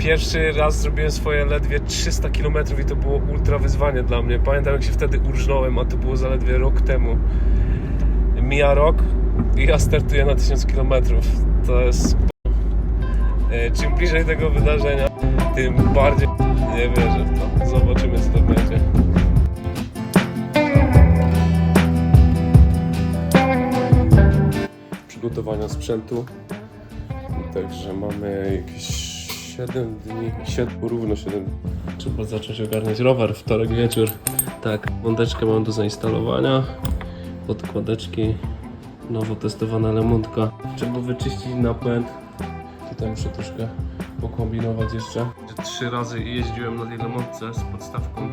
Pierwszy raz zrobiłem swoje ledwie 300 km i to było ultra wyzwanie dla mnie. Pamiętam jak się wtedy urżnąłem, a to było zaledwie rok temu. Mija rok i ja startuję na 1000 km. To jest... E, Czym bliżej tego wydarzenia, tym bardziej nie wierzę w to. Zobaczymy co to będzie. Przygotowania sprzętu. Także mamy jakieś 7 dni, 7, równo 7. Trzeba zacząć ogarniać rower, wtorek wieczór. Tak, wądeczkę mam do zainstalowania, podkładeczki, nowo testowana lemontka. Trzeba wyczyścić napęd. Tutaj muszę troszkę pokombinować jeszcze. Trzy razy jeździłem na tej lemontce z podstawką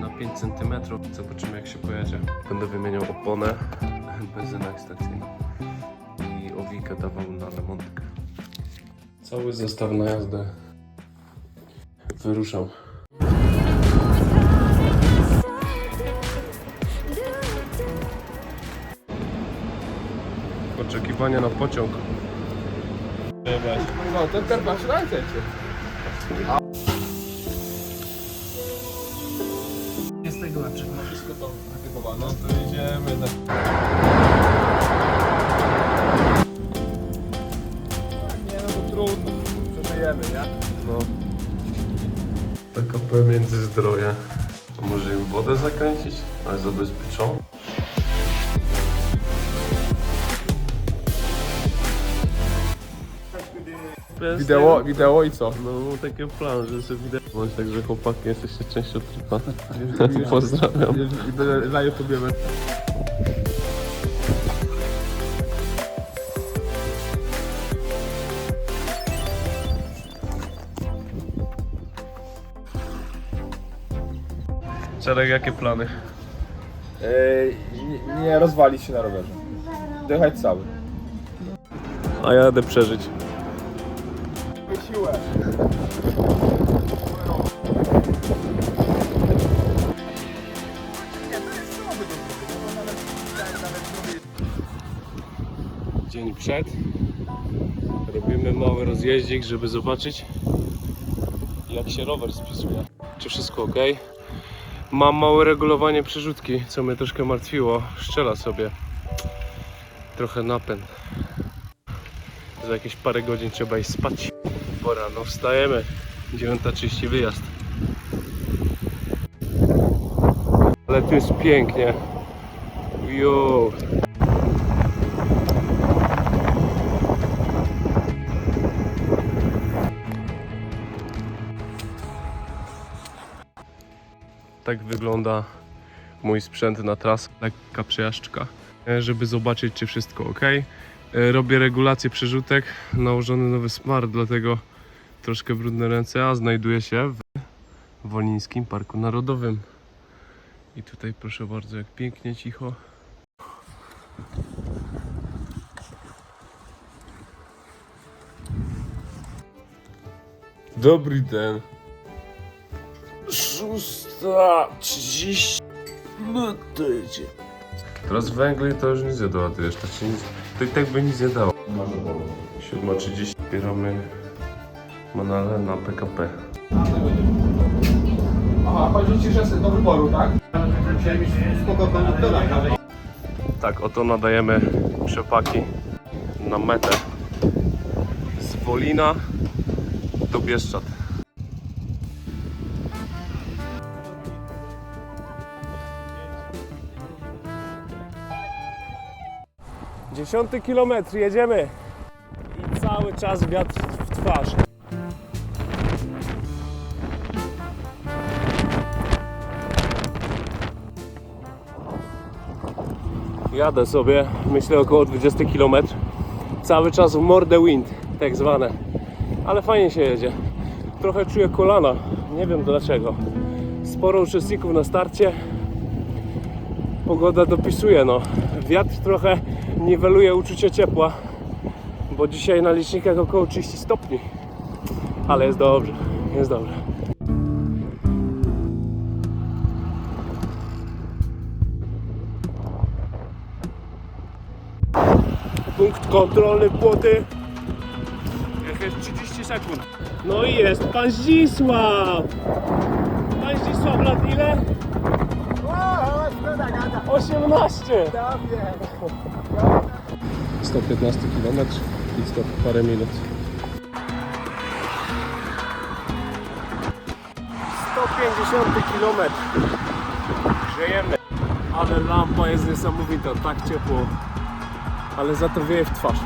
na 5 cm. Zobaczymy jak się pojedzie. Będę wymieniał oponę, benzynę ekstrakcyjną i owikę dawał na lemontkę. Cały zestaw na jazdę. Wyruszam. Oczekiwania na pociąg. No, ten ten masz przeżyjemy, nie? No. PKP Międzyzdroje. A może im wodę zakręcić? Ale zabezpieczą. Wideo, wideo i co? No mam taki plan, że sobie widać. Bądź także chłopaki jesteście częścią tripa. Pozdrawiam. I na YouTube Czarek, jakie plany? Ej, nie, nie rozwalić się na rowerze. Dojechać cały. A ja jadę przeżyć. Siłę. Dzień przed. Robimy mały rozjeździk, żeby zobaczyć jak się rower spisuje. Czy wszystko ok? Mam małe regulowanie przerzutki, co mnie troszkę martwiło. Szczela sobie trochę napęd. Za jakieś parę godzin trzeba iść spać. Pora, no wstajemy. 9.30 wyjazd. Ale tu jest pięknie. Jo. Tak wygląda mój sprzęt na trasę. Lekka przejażdżka, e, żeby zobaczyć, czy wszystko ok. E, Robię regulację przerzutek, nałożony nowy smart, dlatego troszkę brudne ręce, a znajduję się w Wolińskim Parku Narodowym. I tutaj proszę bardzo, jak pięknie, cicho. Dobry ten. Trzydzieści. No to idzie. Teraz węgli to już nic nie doładujesz, tak się nic, to i tak by nic nie dało. 7.30 bieramy manale na PKP. Aha, chodzi ci, że jest do wyboru, tak? Spoko konduktora. Tak, oto nadajemy przepaki na metę z Wolina do Bieszczad. Dziesiąty kilometr, jedziemy i cały czas wiatr w twarz. Jadę sobie, myślę około 20 km. Cały czas w mordę wind, tak zwane. Ale fajnie się jedzie. Trochę czuję kolana, nie wiem dlaczego. Sporo uczestników na starcie. Pogoda dopisuje, no. Wiatr trochę niweluje uczucie ciepła, bo dzisiaj na licznikach około 30 stopni. Ale jest dobrze, jest dobrze. Punkt kontrolny płoty. Jakieś 30 sekund. No i jest pan Zdzisław! Pan Zdzisław lat ile? 18! 115 km i 100 parę minut. 150 km. Żyjemy. Ale lampa jest niesamowita, tak ciepło. Ale za to wieje w twarz.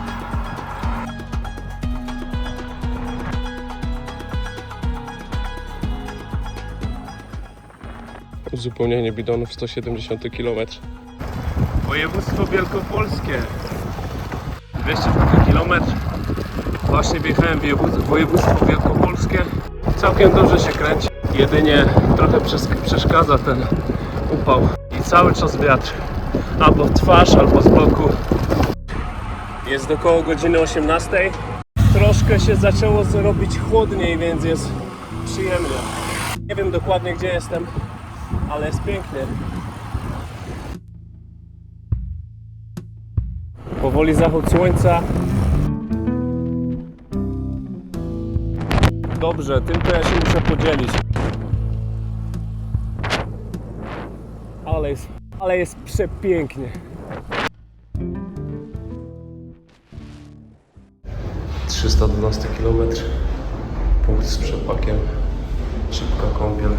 Uzupełnienie bidonów 170 km. Województwo Wielkopolskie. 200 km. Właśnie wjechałem w wojewód- województwo wielkopolskie. Całkiem dobrze się kręci. Jedynie trochę przes- przeszkadza ten upał. I cały czas wiatr. Albo w twarz, albo z boku. Jest około godziny 18. Troszkę się zaczęło zrobić chłodniej, więc jest przyjemnie. Nie wiem dokładnie gdzie jestem, ale jest pięknie. Powoli zachód słońca. Dobrze, tym to ja się muszę podzielić. Ale jest, ale jest przepięknie. Trzysta dwunasty kilometr. Punkt z przepakiem. Szybka kąpiel.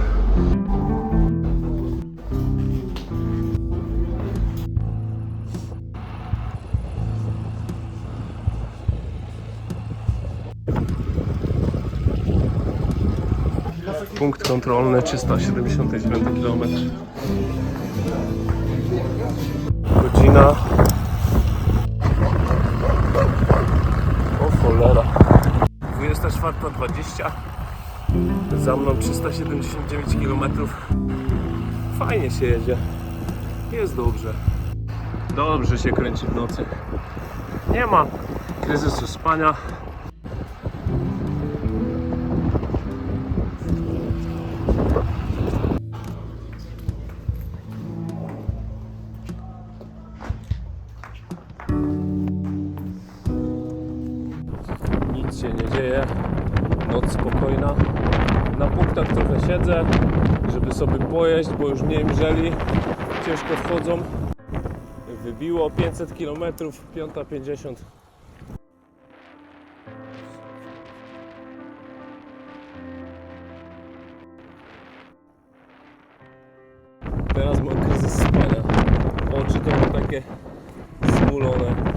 Punkt kontrolny 379 km. Godzina. O cholera. 24.20. Za mną 379 km. Fajnie się jedzie. Jest dobrze. Dobrze się kręci w nocy. Nie ma kryzysu spania. Nie dzieje. Noc spokojna. Na punktach trochę siedzę, żeby sobie pojeść, bo już mniej mrzeli. Ciężko wchodzą. Wybiło 500 km, 5.50. Teraz mam kryzys spania. Oczy to mam takie zmulone.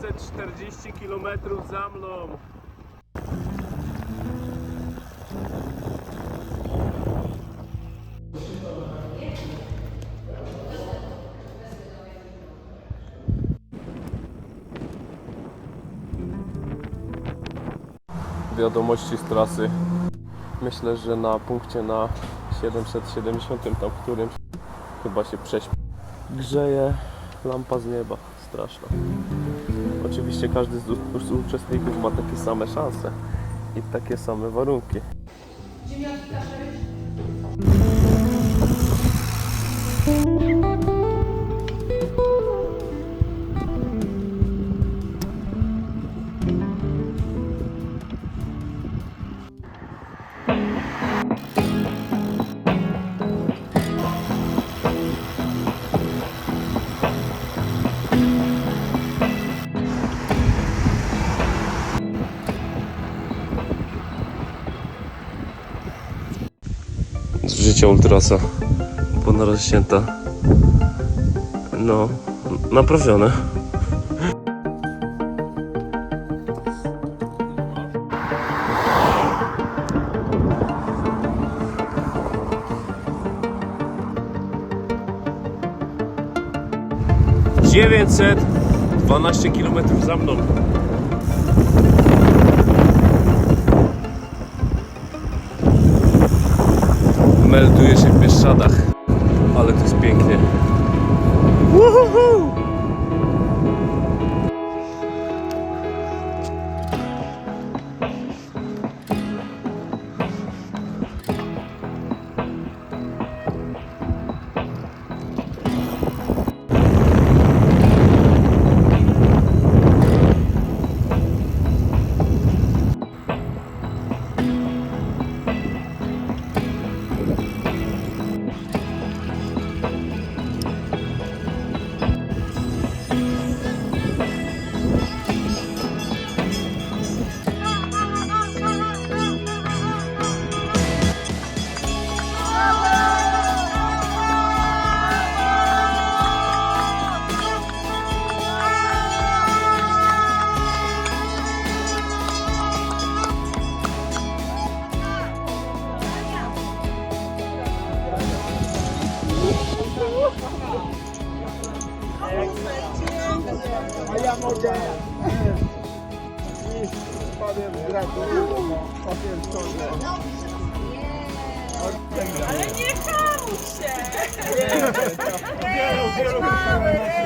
540 km za mną. Wiadomości z trasy. Myślę, że na punkcie na 770 tam którymś chyba się prześpi. Grzeje lampa z nieba, straszna. Oczywiście każdy z, uczestników ma takie same szanse i takie same warunki. z życia ultrasa. Opona. No, naprawione. Dziewięćset dwanaście kilometrów za mną. Melduję się w Bieszczadach, ale to jest pięknie. Woohoo! Ale nie hamuj się! Płacz, maleńki, płacz!